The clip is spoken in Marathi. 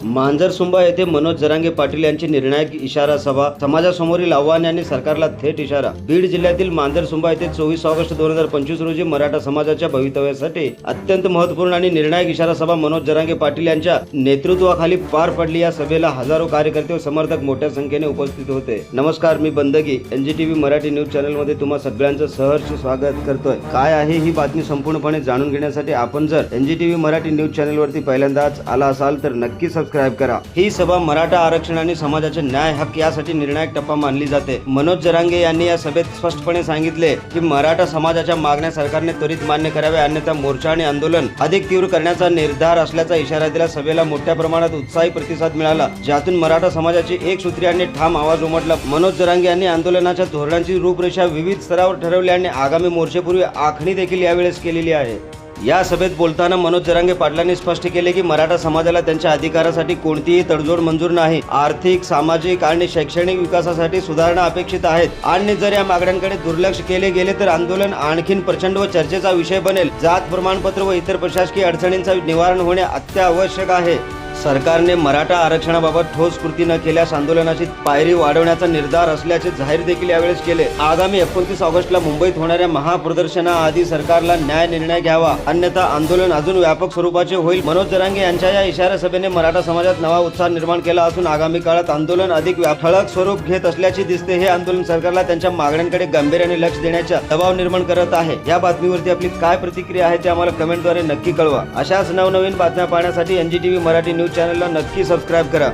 मांजरसुंबा येथे मनोज जरांगे पाटील यांची निर्णायक इशारा सभा. समाजासमोरील आव्हाने आणि सरकारला थेट इशारा. बीड जिल्ह्यातील मांजरसुंबा येथे चोवीस ऑगस्ट दोन हजार पंचवीस रोजी मराठा समाजाच्या भवितव्यासाठी अत्यंत महत्त्वपूर्ण आणि निर्णायक इशारा सभा मनोज जरांगे पाटील यांच्या नेतृत्वाखाली पार पडली. या सभेला हजारो कार्यकर्ते व समर्थक मोठ्या संख्येने उपस्थित होते. नमस्कार मी बंदगी एनजीटीव्ही मराठी न्यूज चॅनलमध्ये तुम्हा सगळ्यांचं सहर्ष स्वागत करतोय. काय आहे ही बातमी संपूर्णपणे जाणून घेण्यासाठी आपण जर एनजीटीव्ही मराठी न्यूज चॅनल वरती पहिल्यांदाच आला असाल तर नक्की सबस्क्राईब करा. ही सभा मराठा आरक्षण आणि समाजाचे न्याय हक्क यासाठी निर्णायक टप्पा मानली जाते. मनोज जरांगे यांनी या सभेत स्पष्टपणे सांगितले की मराठा समाजाच्या मागण्या सरकारने त्वरित मान्य कराव्या अन्यथा मोर्चा आणि आंदोलन अधिक तीव्र करण्याचा निर्धार असल्याचा इशारा दिला. सभेला मोठ्या प्रमाणात उत्साही प्रतिसाद मिळाला. ज्यातून मराठा समाजाची एक सूत्री आणि ठाम आवाज उमटला. मनोज जरांगे यांनी आंदोलनाच्या धोरणांची रूपरेषा विविध स्तरावर ठरवली आणि आगामी मोर्चेपूर्वी आखणी देखील यावेळेस केलेली आहे. या सभेत बोलताना मनोज जरांगे पाटलांनी स्पष्ट केले की मराठा समाजाला त्यांच्या अधिकारासाठी कोणतीही तडजोड मंजूर नाही. आर्थिक सामाजिक आणि शैक्षणिक विकासासाठी सुधारणा अपेक्षित आहेत. आणि जर या मागण्यांकडे दुर्लक्ष केले गेले तर आंदोलन आणखीन प्रचंड व चर्चेचा विषय बनेल. जात प्रमाणपत्र व इतर प्रशासकीय अडचणींचा निवारण होणे अत्यावश्यक आहे. सरकारने मराठा आरक्षणाबाबत ठोस कृती न केल्यास आंदोलनाची पायरी वाढवण्याचा निर्धार असल्याचे जाहीर देखील यावेळेस केले. आगामी एकोणतीस ऑगस्टला मुंबईत होणाऱ्या महाप्रदर्शनाआधी सरकारला न्याय निर्णय घ्यावा. अन्यथा आंदोलन अजून व्यापक स्वरूपाचे होईल. मनोज जरांगे यांच्या या इशारा सभेने मराठा समाजात नवा उत्साह निर्माण केला असून आगामी काळात आंदोलन अधिक ठळक स्वरूप घेत असल्याचे दिसते. हे आंदोलन सरकारला त्यांच्या मागण्यांकडे गांभीर्याने लक्ष देण्याचा दबाव निर्माण करत आहे. या बातमीवरती आपली काय प्रतिक्रिया आहे ते आम्हाला कमेंटद्वारे नक्की कळवा. अशाच नवनवीन बातम्या पाहण्यासाठी एनजीटीव्ही मराठी न्यूज चॅनलला नक्की सबस्क्राईब करा.